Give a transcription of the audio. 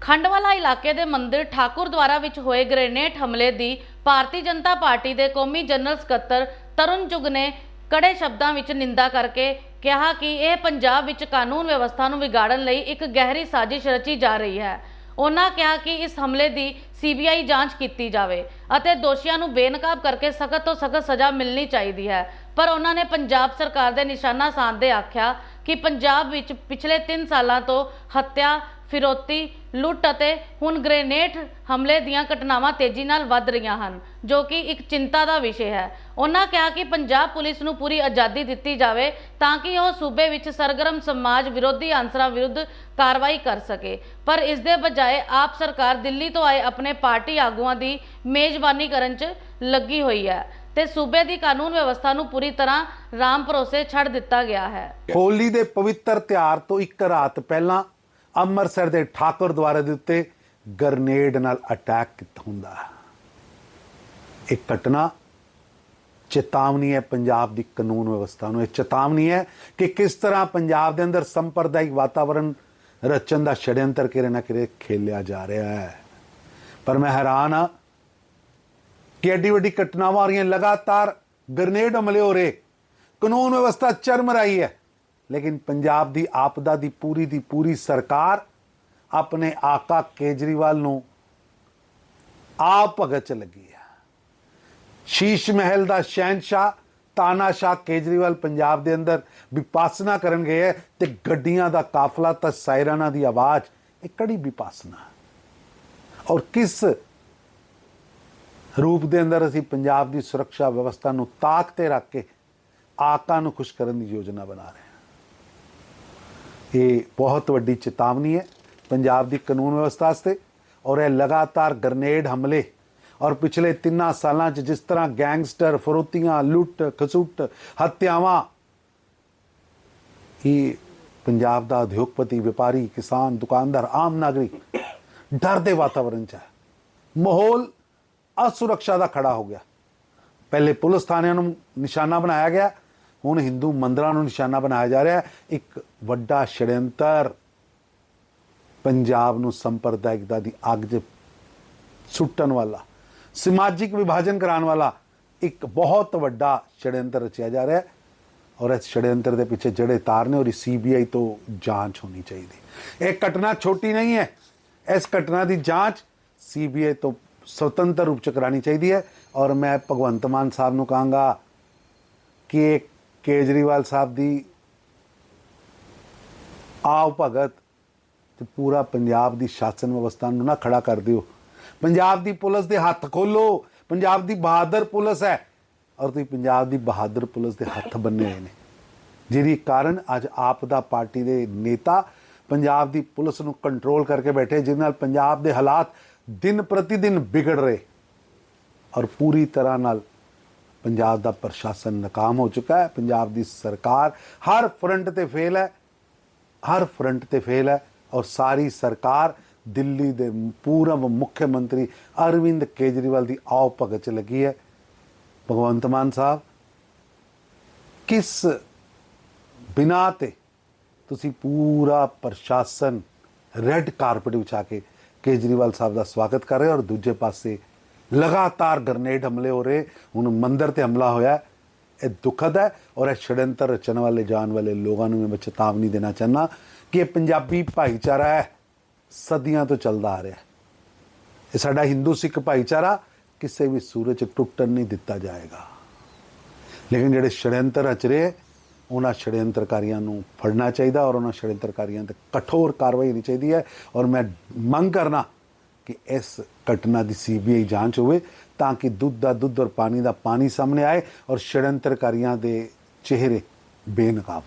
ਖੰਡਵਾਲਾ ਇਲਾਕੇ ਦੇ ਮੰਦਿਰ ਠਾਕੁਰ ਦੁਆਰਾ ਵਿੱਚ ਹੋਏ ਗ੍ਰੇਨੇਡ ਹਮਲੇ ਦੀ ਭਾਰਤੀ ਜਨਤਾ ਪਾਰਟੀ ਦੇ ਕੌਮੀ ਜਨਰਲ ਸਕੱਤਰ ਤਰੁਣ ਚੁਗ ਨੇ ਕੜੇ ਸ਼ਬਦਾਂ ਵਿੱਚ ਨਿੰਦਾ ਕਰਕੇ ਕਿਹਾ ਕਿ ਇਹ ਪੰਜਾਬ ਵਿੱਚ ਕਾਨੂੰਨ ਵਿਵਸਥਾ ਨੂੰ ਵਿਗਾੜਨ ਲਈ ਇੱਕ ਗਹਿਰੀ ਸਾਜ਼ਿਸ਼ ਰਚੀ ਜਾ ਰਹੀ ਹੈ। ਉਹਨਾਂ ਕਿਹਾ ਕਿ ਇਸ ਹਮਲੇ ਦੀ ਸੀਬੀਆਈ ਜਾਂਚ ਕੀਤੀ ਜਾਵੇ ਅਤੇ ਦੋਸ਼ੀਆਂ ਨੂੰ ਬੇਨਕਾਬ ਕਰਕੇ ਸਖਤ ਤੋਂ ਸਖਤ ਸਜ਼ਾ ਮਿਲਣੀ ਚਾਹੀਦੀ ਹੈ। ਪਰ ਉਹਨਾਂ ਨੇ ਪੰਜਾਬ ਸਰਕਾਰ ਦੇ ਨਿਸ਼ਾਨਾ ਸਾਧਦੇ ਆਖਿਆ ਕਿ ਪੰਜਾਬ ਵਿੱਚ ਪਿਛਲੇ 3 ਸਾਲਾਂ ਤੋਂ ਹੱਤਿਆ ਫਿਰੌਤੀ ਲੁੱਟ ਅਤੇ ਹੁਣ ਗ੍ਰੇਨੇਡ ਹਮਲੇ ਦੀਆਂ ਘਟਨਾਵਾਂ ਤੇਜ਼ੀ ਨਾਲ ਵੱਧ ਰਹੀਆਂ ਹਨ, ਜੋ ਕਿ ਇੱਕ ਚਿੰਤਾ ਦਾ ਵਿਸ਼ੇ ਹੈ। ਉਹਨਾਂ ਕਿਹਾ ਕਿ ਪੰਜਾਬ ਪੁਲਿਸ ਨੂੰ ਪੂਰੀ ਆਜ਼ਾਦੀ ਦਿੱਤੀ ਜਾਵੇ ਤਾਂ ਕਿ ਉਹ ਸੂਬੇ ਵਿੱਚ ਸਰਗਰਮ ਸਮਾਜ ਵਿਰੋਧੀ ਅਨਸਰਾਂ ਵਿਰੁੱਧ ਕਾਰਵਾਈ ਕਰ ਸਕੇ। ਪਰ ਇਸ ਦੇ ਬਜਾਏ ਆਪ ਸਰਕਾਰ ਦਿੱਲੀ ਤੋਂ ਆਏ ਆਪਣੇ ਪਾਰਟੀ ਆਗੂਆਂ ਦੀ ਮੇਜ਼ਬਾਨੀ ਕਰਨ 'ਚ ਲੱਗੀ ਹੋਈ ਹੈ ਤੇ ਸੂਬੇ ਦੀ ਕਾਨੂੰਨ ਵਿਵਸਥਾ ਨੂੰ ਪੂਰੀ ਤਰ੍ਹਾਂ ਰਾਮ ਭਰੋਸੇ ਛੱਡ ਦਿੱਤਾ ਗਿਆ ਹੈ। ਹੋਲੀ ਦੇ ਪਵਿੱਤਰ ਤਿਉਹਾਰ ਤੋਂ ਇੱਕ ਰਾਤ ਪਹਿਲਾਂ ਅੰਮ੍ਰਿਤਸਰ ਦੇ ਠਾਕੁਰ ਦੁਆਰੇ ਦੇ ਉੱਤੇ ਗਰਨੇਡ ਨਾਲ ਅਟੈਕ ਕੀਤਾ ਹੁੰਦਾ ਹੈ। ਇਹ ਘਟਨਾ ਚੇਤਾਵਨੀ ਹੈ ਪੰਜਾਬ ਦੀ ਕਾਨੂੰਨ ਵਿਵਸਥਾ ਨੂੰ। ਇਹ ਚੇਤਾਵਨੀ ਹੈ ਕਿ ਕਿਸ ਤਰ੍ਹਾਂ ਪੰਜਾਬ ਦੇ ਅੰਦਰ ਸੰਪਰਦਾਇਕ ਵਾਤਾਵਰਣ ਰਚਣ ਦਾ ਛੜਯੰਤਰ ਕਿਰੇ ਨਾ ਕਿਰੇ ਖੇਲਿਆ ਜਾ ਰਿਹਾ ਹੈ। ਪਰ ਮੈਂ ਹੈਰਾਨ ਹਾਂ ਕਿ ਐਡੀ ਵੱਡੀ ਘਟਨਾਵਾਂ ਆ ਰਹੀਆਂ। ਲਗਾਤਾਰ ਗ੍ਰਨੇਡ ਹਮਲੇ ਹੋ ਰਹੇ। ਕਾਨੂੰਨ ਵਿਵਸਥਾ ਚਰਮ ਰਹੀ ਹੈ। ਲੇਕਿਨ ਪੰਜਾਬ ਦੀ ਆਪਦਾ ਦੀ ਪੂਰੀ ਦੀ ਪੂਰੀ ਸਰਕਾਰ ਆਪਣੇ ਆਕਾ ਕੇਜਰੀਵਾਲ ਨੂੰ ਆਪ ਭਗਤ ਚ ਲੱਗੀ ਹੈ ਸ਼ੀਸ਼ ਮਹਿਲ ਦਾ ਸ਼ਹਿਨशाह ਤਾਨਾਸ਼ਾਹ ਕੇਜਰੀਵਾਲ ਪੰਜਾਬ ਦੇ ਅੰਦਰ ਵਿਪਾਸਨਾ ਕਰਨ ਗਏ ਹੈ ਤੇ ਗੱਡੀਆਂ ਦਾ ਕਾਫਲਾ ਤਾਂ ਸਾਇਰਾਨਾ ਦੀ ਆਵਾਜ਼, ਇਹ ਕੜੀ ਵਿਪਾਸਨਾ? ਔਰ ਕਿਸ ਰੂਪ ਦੇ ਅੰਦਰ ਅਸੀਂ ਪੰਜਾਬ ਦੀ ਸੁਰੱਖਿਆ ਵਿਵਸਥਾ ਨੂੰ ਤਾਕ ਤੇ ਰੱਖ ਕੇ ਆਕਾ ਨੂੰ ਖੁਸ਼ ਕਰਨ ਦੀ ਯੋਜਨਾ ਬਣਾ ਰਹੇ ਇਹ ਬਹੁਤ ਵੱਡੀ ਚੇਤਾਵਨੀ ਹੈ ਪੰਜਾਬ ਦੀ ਕਾਨੂੰਨ ਵਿਵਸਥਾ ਵਾਸਤੇ ਔਰ ਇਹ ਲਗਾਤਾਰ ਗ੍ਰਨੇਡ ਹਮਲੇ ਔਰ ਪਿਛਲੇ ਤਿੰਨਾਂ ਸਾਲਾਂ 'ਚ ਜਿਸ ਤਰ੍ਹਾਂ ਗੈਂਗਸਟਰ ਫਰੋਤੀਆਂ, ਲੁੱਟ, ਖਸੁੱਟ, ਹੱਤਿਆਵਾਂ, ਇਹ ਪੰਜਾਬ ਦਾ ਉਦਯੋਗਪਤੀ, ਵਪਾਰੀ, ਕਿਸਾਨ, ਦੁਕਾਨਦਾਰ, ਆਮ ਨਾਗਰਿਕ ਡਰ ਦੇ ਵਾਤਾਵਰਣ 'ਚ ਹੈ। ਮਾਹੌਲ ਅਸੁਰੱਖਿਆ ਦਾ ਖੜਾ ਹੋ ਗਿਆ। ਪਹਿਲੇ ਪੁਲਿਸ ਥਾਣਿਆਂ ਨੂੰ ਨਿਸ਼ਾਨਾ ਬਣਾਇਆ ਗਿਆ। ਹੁਣ ਹਿੰਦੂ ਮੰਦਰਾਂ ਨੂੰ ਨਿਸ਼ਾਨਾ ਬਣਾਇਆ ਜਾ ਰਿਹਾ ਹੈ। ਇੱਕ ਵੱਡਾ ਛੜਯੰਤਰ ਪੰਜਾਬ ਨੂੰ ਸੰਪਰਦਾਇਕਤਾ ਦੀ ਅੱਗ 'ਚ ਸੁੱਟਣ ਵਾਲਾ, ਸਮਾਜਿਕ ਵਿਭਾਜਨ ਕਰਾਉਣ ਵਾਲਾ ਇੱਕ ਬਹੁਤ ਵੱਡਾ ਛੜਯੰਤਰ ਰਚਿਆ ਜਾ ਰਿਹਾ ਹੈ ਔਰ ਇਸ ਛੜਯੰਤਰ ਦੇ ਪਿੱਛੇ ਜਿਹੜੇ ਤਾਰ ਨੇ ਔਰ ਸੀਬੀਆਈ ਤੋਂ ਜਾਂਚ ਹੋਣੀ ਚਾਹੀਦੀ। ਇਹ ਘਟਨਾ ਛੋਟੀ ਨਹੀਂ ਹੈ। ਇਸ ਘਟਨਾ ਦੀ ਜਾਂਚ ਸੀਬੀਆਈ ਤੋਂ ਸੁਤੰਤਰ ਰੂਪ ਚ ਕਰਾਣੀ ਚਾਹੀਦੀ ਹੈ। ਔਰ ਮੈਂ ਭਗਵੰਤ ਮਾਨ ਸਾਹਿਬ ਨੂੰ ਕਹਾਂਗਾ ਕਿ ਕੇਜਰੀਵਾਲ ਸਾਹਿਬ ਦੀ ਆਓ ਭਗਤ ਤੇ ਪੂਰਾ ਪੰਜਾਬ ਦੀ ਸ਼ਾਸਨ ਵਿਵਸਥਾ ਨੂੰ ਨਾ ਖੜਾ ਕਰ ਦਿਓ। ਪੰਜਾਬ ਦੀ ਪੁਲਿਸ ਦੇ ਹੱਥ ਖੋਲੋ। ਪੰਜਾਬ ਦੀ ਬਹਾਦਰ ਪੁਲਿਸ ਹੈ। ਔਰ ਤੁਸੀਂ ਪੰਜਾਬ ਦੀ ਬਹਾਦਰ ਪੁਲਿਸ ਦੇ ਹੱਥ ਬੰਨੇ ਹੋਏ ਨੇ। ਜਿਹਦੀ ਕਾਰਨ ਅੱਜ ਆਪ ਦਾ ਪਾਰਟੀ ਦੇ ਨੇਤਾ ਪੰਜਾਬ ਦੀ ਪੁਲਿਸ ਨੂੰ ਕੰਟਰੋਲ ਕਰਕੇ ਬੈਠੇ ਜਿਸ ਨਾਲ ਪੰਜਾਬ ਦੇ ਹਾਲਾਤ ਦਿਨ ਪ੍ਰਤੀ ਦਿਨ ਵਿਗੜ ਰਹੇ। ਔਰ ਪੂਰੀ ਤਰ੍ਹਾਂ ਨਾਲ ਪੰਜਾਬ ਦਾ ਪ੍ਰਸ਼ਾਸਨ ਨਾਕਾਮ ਹੋ ਚੁੱਕਾ ਹੈ। ਪੰਜਾਬ ਦੀ ਸਰਕਾਰ ਹਰ ਫਰੰਟ ਤੇ ਫੇਲ ਹੈ। ਹਰ ਫਰੰਟ ਤੇ ਫੇਲ ਹੈ ਔਰ ਸਾਰੀ ਸਰਕਾਰ ਦਿੱਲੀ ਦੇ ਪੂਰਵ ਮੁੱਖ ਮੰਤਰੀ ਅਰਵਿੰਦ ਕੇਜਰੀਵਾਲ ਦੀ ਆਓ ਭਗਤ ਚ ਲੱਗੀ ਹੈ। ਭਗਵੰਤ ਮਾਨ ਸਾਹਿਬ, ਕਿਸ ਬਿਨਾ ਤੇ ਤੁਸੀਂ ਪੂਰਾ ਪ੍ਰਸ਼ਾਸਨ ਰੈੱਡ ਕਾਰਪਟ ਵਿਛਾ ਕੇ ਕੇਜਰੀਵਾਲ ਸਾਹਿਬ ਦਾ ਸਵਾਗਤ ਕਰ ਰਹੇ ਹੋ ਔਰ ਦੂਜੇ ਪਾਸੇ ਲਗਾਤਾਰ ਗ੍ਰਨੇਡ ਹਮਲੇ ਹੋ ਰਹੇ, ਹੁਣ ਮੰਦਰ ਤੇ ਹਮਲਾ ਹੋਇਆ ਇਹ ਦੁਖਦ ਹੈ ਔਰ ਇਹ ਛੜੰਤਰ ਰਚਣ ਵਾਲੇ, ਜਾਣ ਵਾਲੇ ਲੋਕਾਂ ਨੂੰ ਮੈਂ ਚੇਤਾਵਨੀ ਦੇਣਾ ਚਾਹਨਾ ਕਿ ਇਹ ਪੰਜਾਬੀ ਭਾਈਚਾਰਾ ਹੈ, ਸਦੀਆਂ ਤੋਂ ਚੱਲਦਾ ਆ ਰਿਹਾ ਹੈ। ਇਹ ਸਾਡਾ ਹਿੰਦੂ ਸਿੱਖ ਭਾਈਚਾਰਾ ਕਿਸੇ ਵੀ ਸੂਰਜ 'ਚ ਟੁੱਟਣ ਨਹੀਂ ਦਿੱਤਾ ਜਾਏਗਾ। ਲੇਕਿਨ ਜਿਹੜੇ ਛੜਯੰਤਰ ਰਚ ਰਹੇ ਉਹਨਾਂ ਛੜਯੰਤਰਕਾਰੀਆਂ ਨੂੰ ਫੜਨਾ ਚਾਹੀਦਾ ਔਰ ਉਹਨਾਂ ਛੜਯੰਤਰਕਾਰੀਆਂ ਤੇ ਕਠੋਰ ਕਾਰਵਾਈ ਹੋਣੀ ਚਾਹੀਦੀ ਹੈ। ਔਰ ਮੈਂ ਮੰਗ ਕਰਨਾ ਕਿ ਇਸ ਘਟਨਾ ਦੀ ਸੀਬੀਆਈ ਜਾਂਚ ਹੋਵੇ ਤਾਂ ਕਿ ਦੁੱਧ ਦਾ ਦੁੱਧ ਔਰ ਪਾਣੀ ਦਾ ਪਾਣੀ ਸਾਹਮਣੇ ਆਏ ਔਰ ਛੜਯੰਤਰਕਾਰੀਆਂ ਦੇ ਚਿਹਰੇ ਬੇਨਕਾਬ